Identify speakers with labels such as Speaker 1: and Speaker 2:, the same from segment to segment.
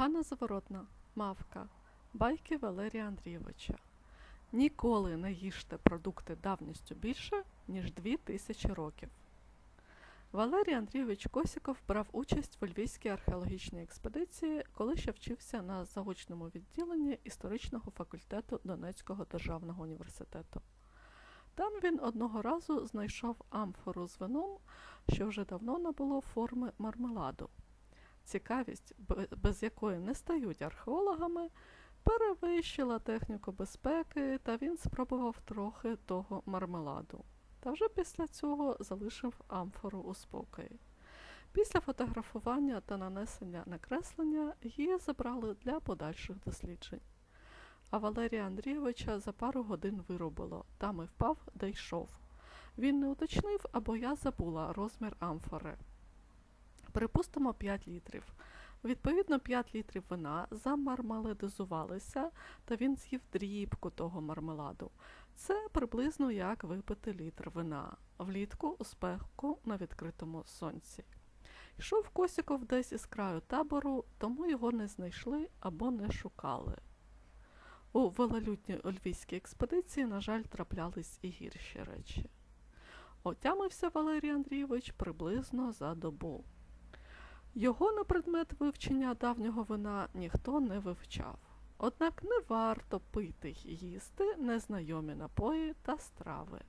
Speaker 1: Ганна Заворотна, Мавка, байки Валерія Андрійовича. Ніколи не їжте продукти давністю більше, ніж дві тисячі років. Валерій Андрійович Косіков брав участь у Львівській археологічній експедиції, коли ще вчився на заочному відділенні історичного факультету Донецького державного університету. Там він одного разу знайшов амфору з вином, що вже давно набуло форми мармеладу. Цікавість, без якої не стають археологами, перевищила техніку безпеки, та він спробував трохи того мармеладу. Та вже після цього залишив амфору у спокої. Після фотографування та нанесення накреслення її забрали для подальших досліджень. А Валерія Андрійовича за пару годин вирубило, там і впав, де йшов. Він не уточнив, або я забула розмір амфори. Припустимо 5 літрів. Відповідно, 5 літрів вина замармаледизувалися, та він з'їв дрібку того мармеладу. Це приблизно як випити літр вина влітку у спеку на відкритому сонці. Йшов Косіков десь із краю табору, тому його не знайшли або не шукали. У велолюдній львівській експедиції, на жаль, траплялись і гірші речі. Отямився Валерій Андрійович приблизно за добу. Його на предмет вивчення давнього вина ніхто не вивчав. Однак не варто пити й їсти незнайомі напої та страви.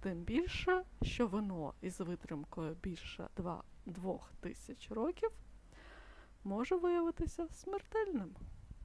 Speaker 1: Тим більше, що вино із витримкою більше 2 тисяч років може виявитися смертельним.